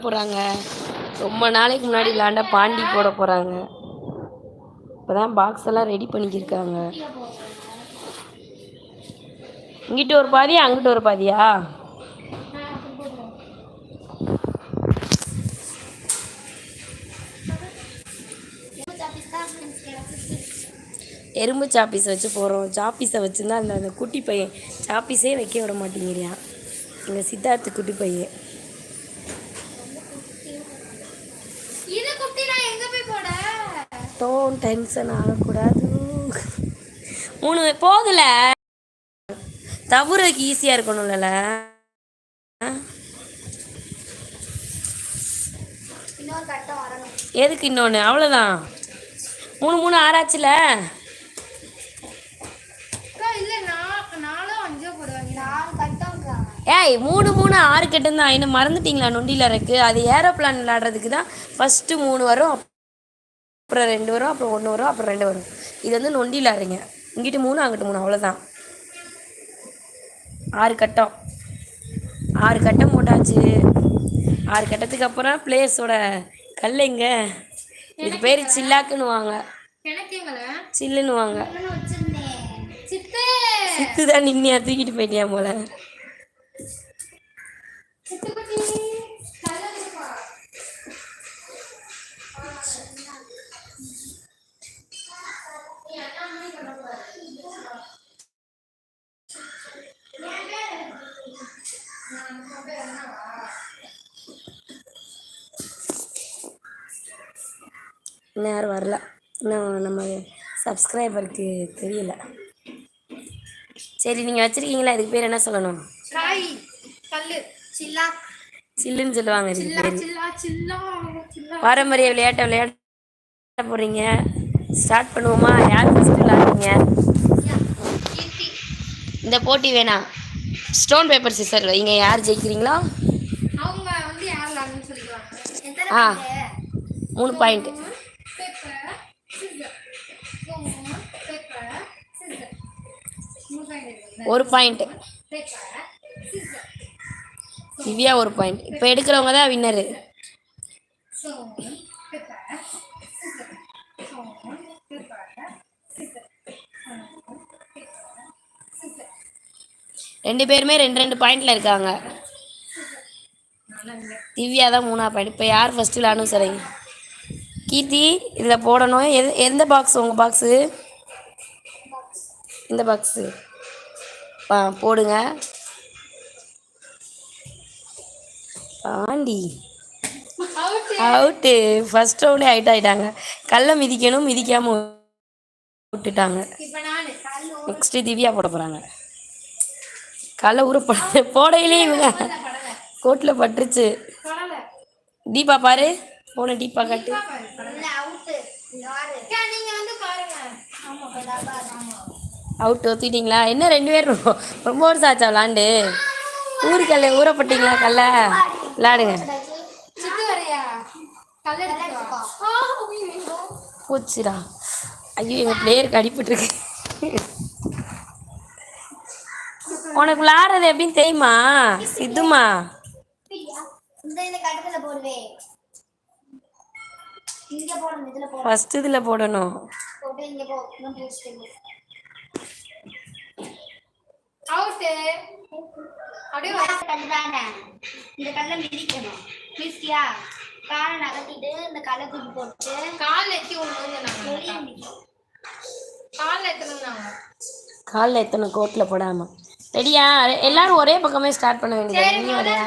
போகிறாங்க ரொம்ப நாளைக்கு முன்னாடி விளாண்ட பாண்டி போட போகிறாங்க இப்போ தான் பாக்ஸ் எல்லாம் ரெடி பண்ணிக்கிருக்காங்க. இங்கிட்ட ஒரு பாதியா அங்கிட்ட ஒரு பாதியா? எறும்பு சாப்பீஸ் வச்சு போகிறோம் சாப்பீஸை வச்சுருந்தா அந்த அந்த குட்டி பையன் சாப்பீஸே வைக்க விட மாட்டேங்கிறியான் எங்கள் சித்தார்த்து குட்டி பையன் இது குட்டி நான் எங்க போய் போட டோன் டென்ஷன் ஆகக்கூடாது. மூணு போதுல தவுறதுக்கு ஈஸியாக இருக்கணும்ல இன்னொரு கட்டம் வரணும். எதுக்கு இன்னொன்று அவ்வளோதான் மூணு மூணு ஆறாச்சுல ஏய் மூணு மூணு ஆறு கட்டம் தான் என்ன மறந்துட்டீங்களா? நொண்டியில் இருக்கு அது ஏரோப்ளான் விளாடுறதுக்கு தான் ஃபஸ்ட்டு மூணு வரும். அப்புறம் ரெண்டு வரும் அப்புறம் ஒன்று வரும் அப்புறம் ரெண்டு வரும். இது வந்து நொண்டியில் இருங்க இங்கிட்டு மூணு அங்கிட்டு மூணு அவ்வளோதான் ஆறு கட்டம். ஆறு கட்டம் போட்டாச்சு. ஆறு கட்டத்துக்கு அப்புறம் பிளேஸோட கல்லைங்க இதுக்கு பேர் சில்லாக்குன்னு வாங்க சில்லுன்னு வாங்க சித்து! தான் நின்னியா தூக்கிட்டு போயிட்டியா போல? இன்னும் யாரும் வரல. இன்னும் நம்ம சப்ஸ்கிரைபருக்கு தெரியல. சரி நீங்கள் வச்சுருக்கீங்களா? இதுக்கு பேர் என்ன சொல்லணும்? சில்லா. சில்லுன்னு சொல்லுவாங்க இதுக்கு பேர். பாரம்பரிய விளையாட்டை விளையாட போகிறீங்க ஸ்டார்ட் பண்ணுவோமா? யார் ஃபஸ்ட்டு விளையாடுறீங்க கீர்த்தி இந்த போட்டி வேணாம் ஸ்டோன் பேப்பர் சிஸ்டர் வைங்க யார் ஜெயிக்கிறீங்களோ? அவங்க வந்து யார் ஆ. மூணு பாயிண்ட் ஒரு பாயிண்ட் திவ்யா ஒரு பாயிண்ட் இப்போ எடுக்கிறவங்க தான் வின்னரு ரெண்டு பேருமே ரெண்டு ரெண்டு பாயிண்ட்ல இருக்காங்க. திவ்யா தான் மூணா பாயிண்ட் இப்போ யார் ஃபர்ஸ்ட் விளாடணும் சரிங்க கீர்த்தி இதில் போடணும். எது எந்த பாக்ஸ் உங்கள் பாக்ஸு இந்த பாக்ஸு போடுங்க. பாண்டி அவுட்டு ஃபர்ஸ்ட் ரவுண்டே அவுட் ஆகிட்டாங்க கல்லை மிதிக்கணும் மிதிக்காம விட்டுட்டாங்க. நெக்ஸ்ட்டு திவ்யா போட போகிறாங்க கல்லை ஊற போட போடையிலே இவங்க. கோட்டில் பட்டுருச்சு. தீபா பாரு. போன தீபா காட்டு. அவுட் ஒத்திட்டீங்களா என்ன ரெண்டு பேரும் ரொ- ரொம்ப வருஷம் ஆச்சா விளாண்டு? ஊருக்கல்ல ஊறப்பட்டீங்களா கல்ல? விளாடுங்க. போச்சுடா. ஐயோ எங்கள் பிளேயருக்கு அடிபட்டுருக்கு. உனக்கு விளாடுறது எப்படின்னு தெரியுமா? சித்துமா? ஃபர்ஸ்ட் இதில் போடணும். போட்டு இங்க போ இன்னும் பிடிச்சிட்டு அவுட் அப்படியே வர கல்லுதானே இந்த கல்லை மிதிக்கணும். மிதிச்சியா காலை நகர்த்திட்டு இந்த கல்லை தூக்கி போட்டு கால் எத்தி ஒண்ணு கால் எத்தணும்னாங்க காலில் எத்தனை கோட்டில் போடாமல் ரெடியா? எல்லாரும் ஒரே பக்கமே ஸ்டார்ட் பண்ண வேண்டியது நீ வரையா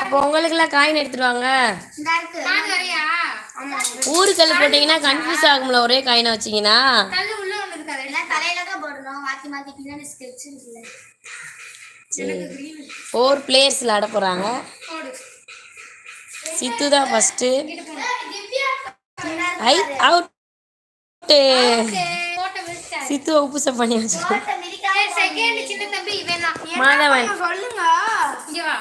அப்போ உங்களுக்கெல்லாம் காயின் எடுத்துட்டு வாங்க. நான் வரையா? ஆமா. ஊருக்கல் போட்டிங்கன்னா கன்ஃபியூஸ் ஆகும்ல ஒரே காயினை வச்சிங்கன்னா. கல்லு உள்ள ஒண்ணு இருக்காது எல்லாம் தலையில தான் போடணும். மாத்தி மாத்தி பின்னாடி ஸ்கெட்ச் இருக்குல்ல. ஃபோர் பிளேயர்ஸ் விளாட போகிறாங்க போடு. சித்து தான் ஃபஸ்ட்டு திவ்யா ஐ மிதிச்சாரு சித்து உப்புசம் பண்ணி வச்சு செகண்ட் சின்ன தம்பி இவன் தான். மாதவன். சொல்லுங்க. இங்க வா.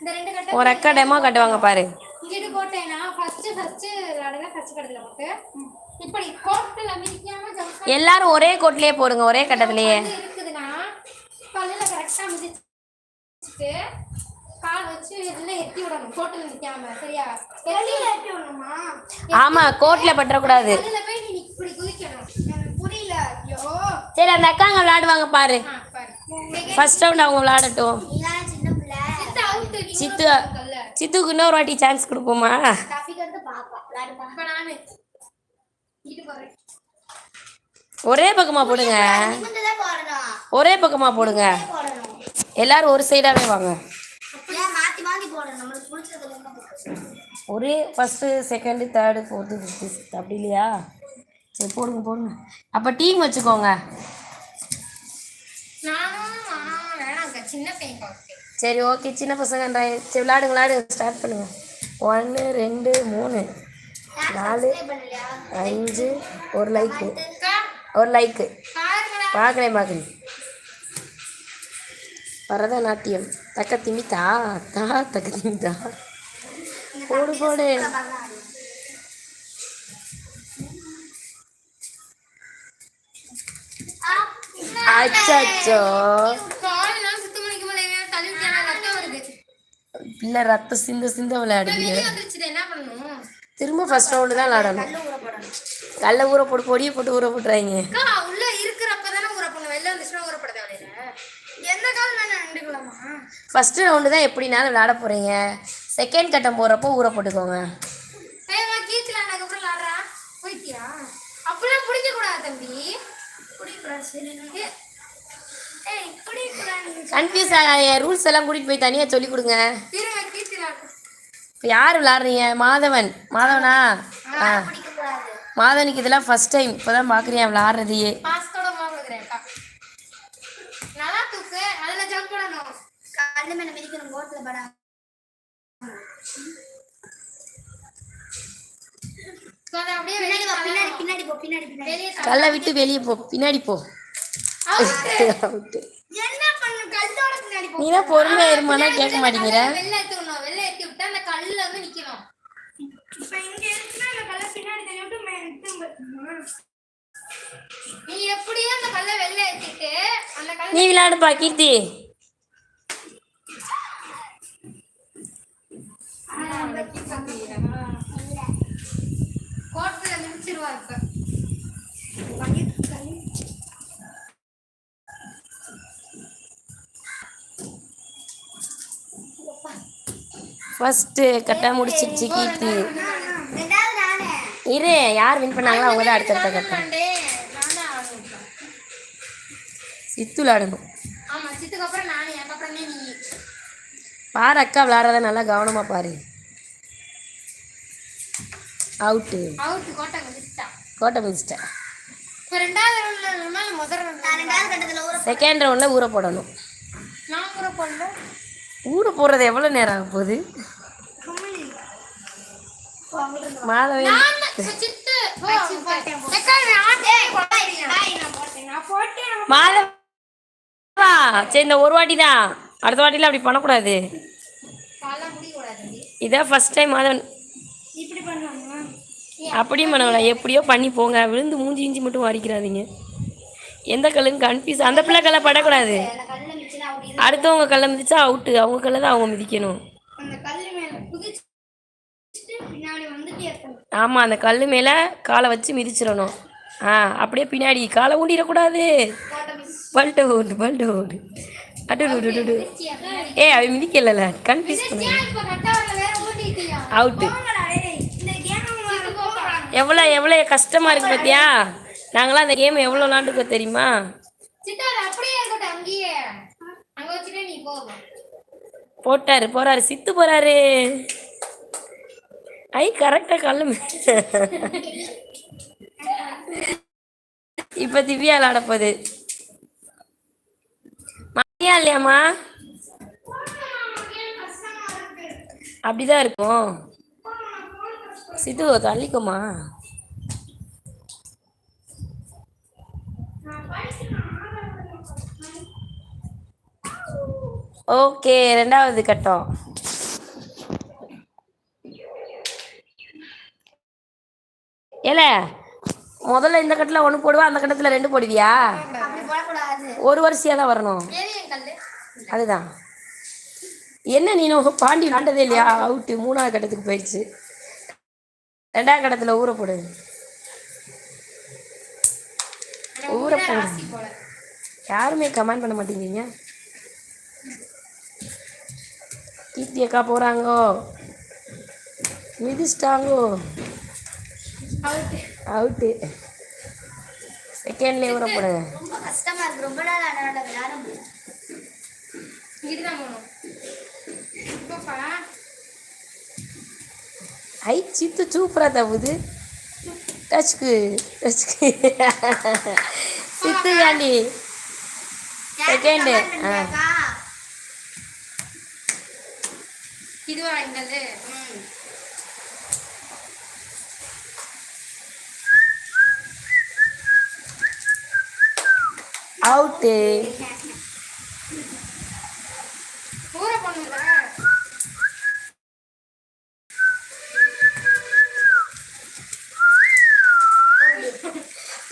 இந்த ரெண்டு கட்ட ஒரு அக்கா டெமோ கட்டுவாங்க பாரு. இங்கிட்டு போட்டேன்னா ஃபர்ஸ்ட் ஃபர்ஸ்ட் விளையாடுங்க ஃபர்ஸ்ட் கோட்டில் ஜம்ப் எல்லாரும் ஒரே கோட்லயே போடுங்க ஒரே கட்டத்திலேயே. இருக்குதுன்னா கல்லுல கரெக்டா மிதிச்சுட்டு கால் வச்சு எல்லாம் எத்தி விடணும் கோட்டில் நிக்காம சரியா? வெளியில எத்தி விடணுமா? ஆமா கோட்ல பற்றக்கூடாது அதுல போய் நீ இப்படி குதிக்கணும் எனக்கு புரியல ஐயோ. சரி அந்த அக்காங்க விளையாடுவாங்க பாரு. ஃபர்ஸ்ட் ரவுண்ட் அவங்க விளையாடட்டும். சித்து சித்துக்கு இன்னொரு வாட்டி சான்ஸ் கொடுப்போமா? ஒரே பக்கமா போடுங்க. ஒரே பக்கமா போடுங்க. எல்லாரும் ஒரு சைடாவே வாங்க. ஒரே first second third fourth fifth sixth அப்படி இல்லையா? சரி போடுங்க போடுங்க. அப்போ டீம் வச்சுக்கோங்க. சரி ஓகே சின்ன பசங்க சரி விளாடுங்க விளாடுங்க ஸ்டார்ட் பண்ணுங்க. ஒன்று ரெண்டு மூணு. நாலு அஞ்சு ஒரு லைக்கு ஒரு லைக்கு பார்க்குறேன் பார்க்குறேன் பரதநாட்டியம் தக்க திமித்தா? தா தக்க திமித்தா? போடு போடு. அச்சோ பிள்ளை ரத்தம் சிந்த சிந்த விளையாடுவீங்க என்ன பண்ணணும்? திரும்ப ஃபர்ஸ்ட் ரவுண்டு தான் விளையாடணும் கடல ஊற போட்டு பொடியை போட்டு ஊற போட்டுறாங்க. உள்ள இருக்கிறப்ப தானே ஊற பண்ணும் வெளில வந்துச்சுன்னா ஊறப்பட தேவையில்ல. எந்த காலம் வேணா நின்றுக்கலாமா ஃபர்ஸ்ட் ரவுண்டு தான் எப்படினாலும் விளையாட போகிறீங்க செகண்ட் கட்டம் போகிறப்போ ஊற போட்டுக்கோங்க. கீச்சுல அதுக்கப்புறம் விளாடுறா? போயிட்டியா அப்படிலாம் பிடிக்க கூடாது தம்பி கன்ஃபியூஸ் ரூல்ஸ் எல்லாம் கூட்டிகிட்டு போய் தனியாக சொல்லி கொடுங்க. இப்போ யார் விளாட்றீங்க மாதவன். மாதவனா? ஆ. மாதவனுக்கு இதெல்லாம் ஃபர்ஸ்ட் டைம் இப்போ தான் பார்க்குறேன் விளாட்றதையே கல்லு மேல மிதிக்கணும் போட்ல படம் அப்படியே பின்னாடி போ பின்னாடி பின்னாடி போ பின்னாடி பின்னாடி. வெளியே கல்லை விட்டு வெளியே போ பின்னாடி போ. என்ன பண்ணு கல்லோட பின்னாடி போ. நீ தான் பொறுமையாக இருமானா கேட்க மாட்டேங்கிற வெள்ள ஏத்தணும் வெள்ள ஏத்தி விட்டா அந்த கல்லுல வந்து நிக்கணும் இப்ப இங்க இருக்குன்னா அந்த கல்ல பின்னாடி தள்ளி விட்டு மே- திரும்ப நீ எப்படியோ அந்த கல்ல வெள்ள ஏத்திட்டு அந்த கல்ல நீ விளையாடுப்பா கீர்த்தி கோட்ல மிதிச்சிருவா இப்ப ஃபர்ஸ்ட்டு கரெக்டாக முடிச்சிருச்சு கீர்த்தி இரு யார் வின் பண்ணாங்களோ அவங்க தான் அடுத்தடுத்த கட்டம். சித்து விளையாடணும் ஆமா சித்துக்கு அப்புறம் நானே எனக்கு அப்புறம் நீ. பாரு அக்கா விளையாடுறத நல்லா கவனமாக பாரு. அவுட்டு அவுட் கோட்டை மிதிச்சிட்டா. கோட்டை மிதிச்சிட்டேன் செகண்ட் ரவுண்டில் ஊற போடணும். ஊற போடுறது எவ்வளோ நேரம் ஆக போகுது? போட்டேன் மாதவா சரி இந்த ஒரு வாட்டி தான் அடுத்த வாட்டிலாம் அப்படி பண்ணக்கூடாது. இதான் ஃபர்ஸ்ட் டைம் மாதவன் அப்படியும் பண்ணலாம். எப்படியோ பண்ணி போங்க. விழுந்து மூஞ்சி இஞ்சி மட்டும் வாரிக்கிறாதீங்க. எந்த கல்லுன்னு கன்ஃபியூஸ் அந்த பிள்ளை கல்லை படக்கூடாது. அடுத்தவங்க கல்லை மிதிச்சா அவுட்டு அவங்க கல்லை தான் அவங்க மிதிக்கணும் அந்த கல்லு மேல குதிச்சுட்டு பின்னாடி வந்துட்டே இருக்கணும் ஆமாம் அந்த கல் மேலே காலை வச்சு மிதிச்சிடணும். ஆ அப்படியே பின்னாடி காலை ஊண்டிடக்கூடாது. பல்ட்டு ஓடு பல்ட்டு ஓடு அடு டு, டு, டு, டு. ஏ அவ மிதிக்கல கன்ஃபியூஸ் பண்ணு. அவுட்டு எவ்வளோ எவ்வளோ கஷ்டமாக இருக்கு பார்த்தியா நாங்களாம் அந்த கேம் எவ்வளோ விளாண்டுக்கோ தெரியுமா? போட்டாரு போறாரு சித்து போறாரு. ஐ கரெக்டாக கல்லு இப்போ திவ்யா விளாட போகுது. மாரியா இல்லையாம்மா? அப்படிதான் இருக்கும். சித்து தள்ளிக்கோமா ஓகே ரெண்டாவது கட்டம். ஏல முதல்ல இந்த கட்டில் ஒன்று போடுவா அந்த கட்டத்தில் ரெண்டு போடுவியா? ஒரு வரிசையாக தான் வரணும். அதுதான். என்ன நீ நம்ம பாண்டி விளாண்டதே இல்லையா? அவுட்டு மூணாவது கட்டத்துக்கு போயிடுச்சு. ரெண்டாவது கட்டத்தில் ஊற போடு. ஊற போடு. யாருமே கமெண்ட் பண்ண மாட்டேங்கிறீங்க? கீர்த்தி அக்கா போகிறாங்கோ மிதிச்சிட்டாங்கோ. அவுட்டு செகண்ட்லேயே ஊற போடுங்க ரொம்ப கஷ்டமா இருக்கு. ரொம்ப நாள் அதனால விளையாட முடியல. போகணும் ஐ சித்து சூப்பராக தப்புது டச்சுக்கு டச்சுக்கு சித்து காண்டி Second. ஆ. அவுட்டு ஊற பண்ணுங்க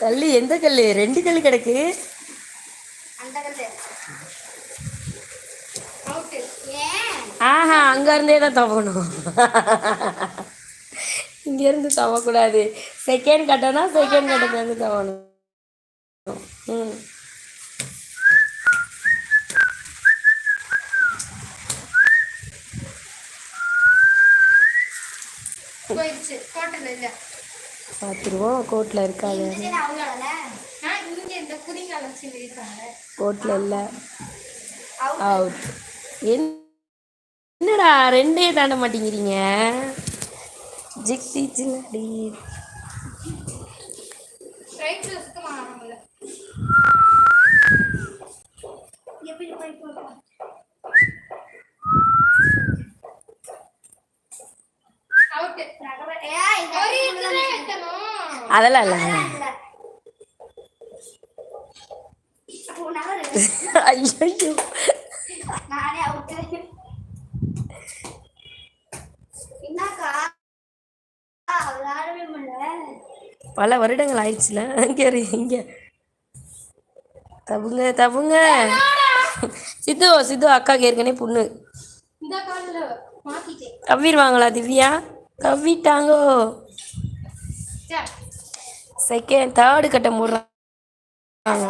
கல் எந்த கல் ரெண்டு கல் கிடக்கு. கல்லு. ஏன்? ஆஹா அங்கேருந்தே தான் தவணும் இங்கேருந்து தவக்கூடாது. Second கட்டனா second கட்டத்துலேருந்து தவணும். ம் போயிடுச்சு கோட்டல இல்ல பார்த்துருவோம் கோட்டில் இருக்காது. கோட்டில் இல்லை அவுட் என்னடா ரெண்டே தாண்ட மாட்டேங்கிறீங்க? ஜிக்ஸி சின்னடி ரைட்ல சுத்தமா ஆகல எப்படி போய் போட்டோம் அவுட்டு ஏய் இந்த ஒரு இடத்துல எத்தணும் அதெல்லாம் இல்லை. ஐயோ பல வருடங்கள் ஆயிடுச்சுல. இங்கே இங்கே. தப்புங்க தப்புங்க. சித்து சித்து அக்காக்கு ஏற்கனவே பொண்ணு. கவ்விடுவாங்களா திவ்யா? கவ்விட்டாங்கோ. சரி செகண்ட் தேர்டு உள்ளாது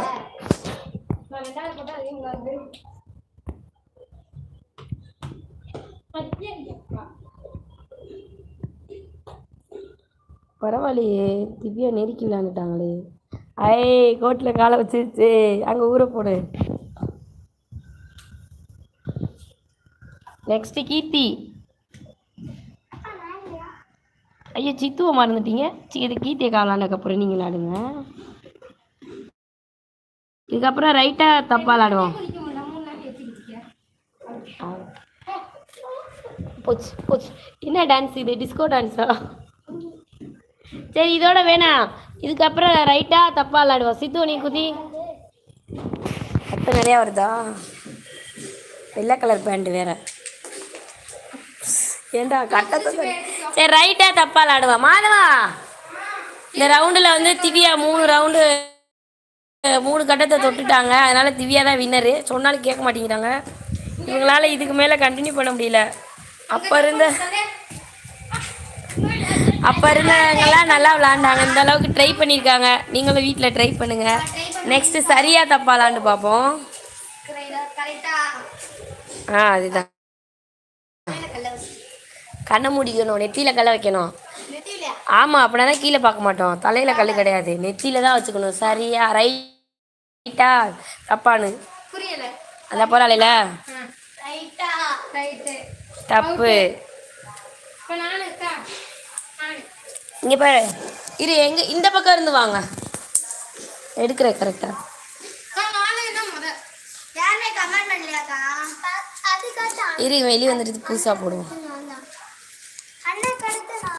ஐயப்பா பரவாயில்லையே திவ்யா நெருக்கி விளையாண்டுட்டாங்களே ஐ கோட்டில் காலை வச்சிருச்சு. அங்கே ஊற போடு. நெக்ஸ்ட் கீர்த்தி. ஐயோ சித்துவை மறந்துட்டீங்க சி இது கீர்த்தியை காலாண்டக்கப்புறம் நீங்கள் விளாடுங்க இதுக்கப்புறம் ரைட்டாக தப்பாக விளாடுவோம் ஆ. போச்சு போச்சு. என்ன டான்ஸ் இது? டிஸ்கோ டான்ஸா சரி இதோட வேணாம் இதுக்கப்புறம் ரைட்டாக தப்பாக விளாடுவோம் சித்து நீ குதி. அப்போ நிறையா வருதா? வெள்ளை கலர் பேண்ட் வேற. ஏண்டா கட்டத்தை தர- சரி ரைட்டா தப்பா விளாடுவா? மாதவா? இந்த ரவுண்டில் வந்து திவ்யா மூணு ரவுண்டு மூணு கட்டத்தை தொட்டுட்டாங்க. அதனால திவ்யா தான் வின்னரு சொன்னாலும் கேட்க மாட்டேங்கிறாங்க. இவங்களால இதுக்கு மேலே கண்டினியூ பண்ண முடியல. அப்போ இருந்த அப்போ இருந்தவங்கெல்லாம் நல்லா விளாண்டாங்க. இந்த அளவுக்கு ட்ரை பண்ணியிருக்காங்க. நீங்களும் வீட்டில் ட்ரை பண்ணுங்க. நெக்ஸ்ட் சரியா தப்பா விளாண்டு பார்ப்போம். ஆ அதுதான். கண்ணை மூடிக்கணும் நெத்தியில் கல்லை வைக்கணும். ஆமாம் அப்படின்னா தான் கீழே பார்க்க மாட்டோம். தலையில் கல் கிடையாது. நெத்தியில் தான் வச்சுக்கணும். சரியா ரைட்டா தப்பானு அந்த ரைட்டு தப்பு. இங்கே பாரு. இரு எங்க இந்த பக்கம் இருந்து வாங்க. எடுக்கிற கரெக்டாக இரு வெளியே வந்துட்டு புதுசாக போடுவோம் అన్న కడుతున్నా